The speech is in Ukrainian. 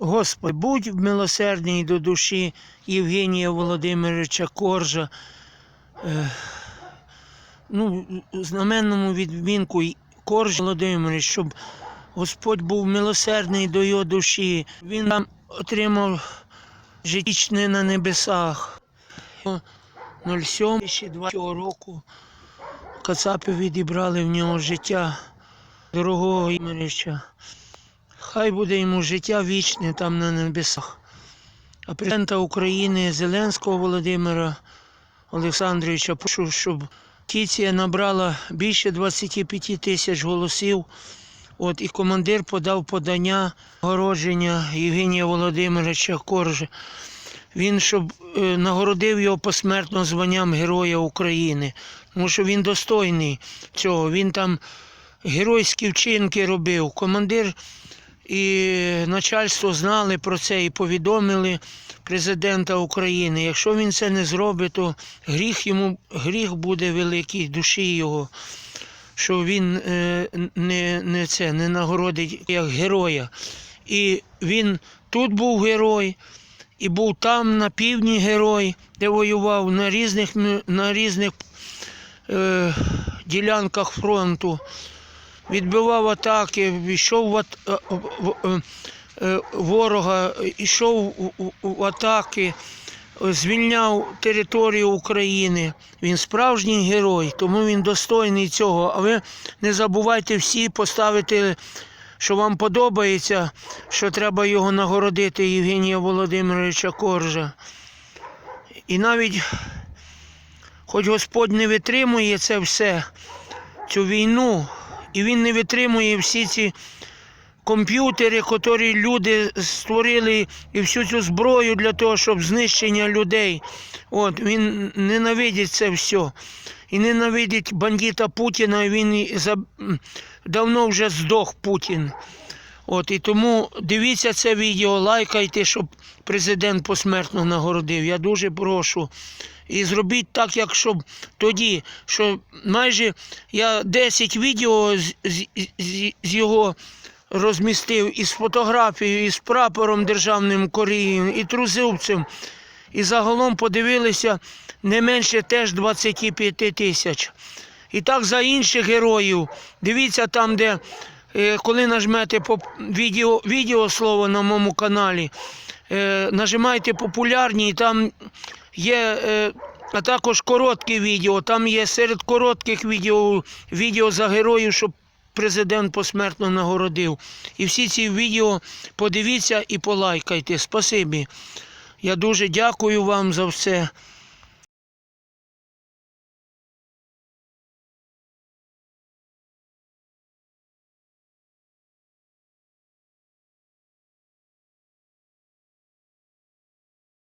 Господи, будь милосердний до душі Євгенія Володимировича Коржа. Е, ну, знаменному відмінку Корж Володимирович, щоб Господь був милосердний до його душі. Він там отримав життічне на небесах. 07 року Кацапи відібрали в нього життя дорогого Імерича. Хай буде йому життя вічне там на небесах. А президента України Зеленського Володимира Олександровича прошу, щоб Тіція набрала більше 25 тисяч голосів. От і командир подав подання нагородження Євгенія Володимировича Коржа. Він щоб е, нагородив його посмертно званням Героя України. Тому що він достойний цього. Він там геройські вчинки робив. Командир і начальство знали про це і повідомили президента України. Якщо він це не зробить, то гріх йому гріх буде великий душі його, що він е, не, не це не нагородить як героя. І він тут був герой, і був там на півдні герой, де воював на різних на різних е, ділянках фронту відбивав атаки, йшов в, ат- е, е, е, ворога, йшов в- атаки, звільняв територію України. Він справжній герой, тому він достойний цього. А ви не забувайте всі поставити, що вам подобається, що треба його нагородити Євгенія Володимировича Коржа. І навіть, хоч Господь не витримує це все, цю війну, і він не витримує всі ці комп'ютери, які люди створили, і всю цю зброю для того, щоб знищення людей. От, він ненавидить це все. І ненавидить бандита Путіна, і він давно вже здох Путін. От, і тому дивіться це відео, лайкайте, щоб президент посмертно нагородив. Я дуже прошу. І зробіть так, як щоб тоді, що майже я 10 відео з, з, з, з його розмістив із фотографією, із прапором державним Кореї, і трузивцем. І загалом подивилися не менше теж 25 тисяч. І так за інших героїв. Дивіться там, де коли нажмете відео, відео слово на моєму каналі, е, нажимайте популярні, там є. Е, а також короткі відео. Там є серед коротких відео відео за героїв, щоб президент посмертно нагородив. І всі ці відео подивіться і полайкайте. Спасибі. Я дуже дякую вам за все.